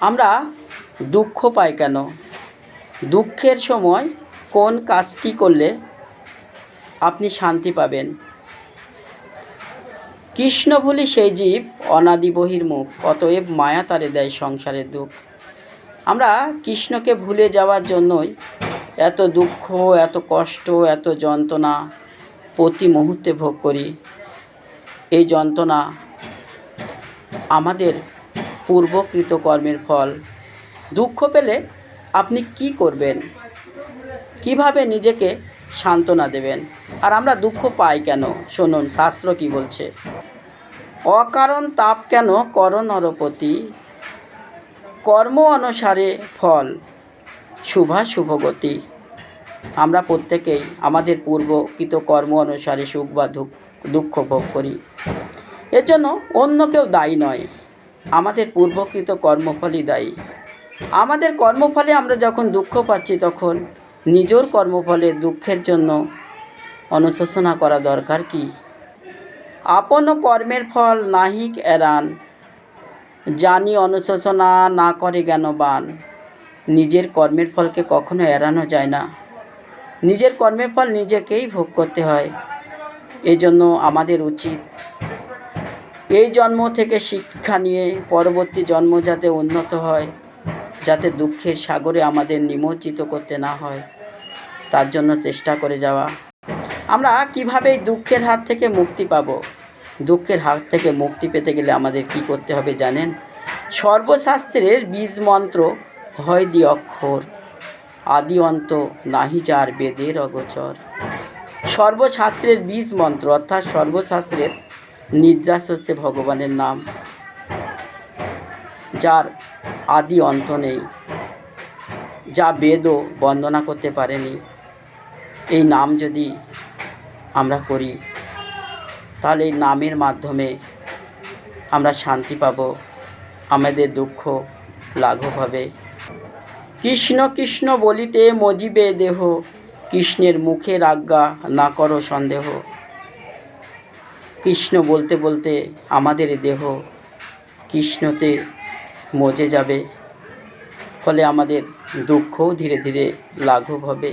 আমরা দুঃখ পাই কেন? দুঃখের সময় কোন কাজটি করলে আপনি শান্তি পাবেন? কৃষ্ণ ভুলি সেই জীব অনাদি বহির্মুখ অতএব মায়া তারে দেয় সংসারের দুঃখ। আমরা কৃষ্ণকে ভুলে যাওয়ার জন্যই এত দুঃখ, এত কষ্ট, এত যন্ত্রণা প্রতি মুহূর্তে ভোগ করি। এই যন্ত্রণা আমাদের পূর্বকৃত কর্মের ফল। দুঃখ পেলে আপনি কি করবেন? কীভাবে নিজেকে সান্ত্বনা দেবেন? আর আমরা দুঃখ পাই কেন? শুনুন, শাস্ত্র কি বলছে? অকারণ তাপ কেন কর নরপতি? কর্ম অনুসারে ফল শুভা শুভগতি আমরা প্রত্যেকেই আমাদের পূর্বকৃত কর্ম অনুসারে সুখ বা দুঃখ ভোগ করি। এর জন্য অন্য কেউ দায়ী নয়। আমাদের পূর্বকৃত কর্মফলই দায়ী। আমাদের কর্মফলে আমরা যখন দুঃখ পাচ্ছি, তখন নিজের কর্মফলে দুঃখের জন্য অনুশোচনা করা দরকার কি? আপন কর্মের ফল নাহিক এরান জানি অনুশোচনা না করে জ্ঞানবান নিজের কর্মের ফলকে কখনো এড়ানো যায় না। নিজের কর্মের ফল নিজেকেই ভোগ করতে হয়। এজন্য আমাদের উচিত এই জন্ম থেকে শিক্ষা নিয়ে পরবর্তী জন্ম যাতে উন্নত হয়, যাতে দুঃখের সাগরে আমাদের নিমজ্জিত করতে না হয়, তার জন্য চেষ্টা করে যাওয়া। আমরা কীভাবে দুঃখের হাত থেকে মুক্তি পাব? দুঃখের হাত থেকে মুক্তি পেতে গেলে আমাদের কি করতে হবে জানেন? সর্বশাস্ত্রের বীজ মন্ত্র, হয় দি অক্ষর, আদি অন্ত নাহি যার বেদের অগোচর। সর্বশাস্ত্রের বীজ মন্ত্র, অর্থাৎ সর্বশাস্ত্রের নির্যাস হচ্ছে ভগবানের নাম, যার আদি অন্ত নেই, যা বেদও বন্দনা করতে পারেনি। এই নাম যদি আমরা করি, তাহলে এই নামের মাধ্যমে আমরা শান্তি পাব, আমাদের দুঃখ লাঘব হবে। কৃষ্ণ কৃষ্ণ বলিতে মজিবে দেহ, কৃষ্ণের মুখের আজ্ঞা না করো সন্দেহ। কৃষ্ণ বলতে বলতে আমাদের দেহ কৃষ্ণতে মজে যাবে, ফলে আমাদের দুঃখও ধীরে ধীরে লাঘব হবে।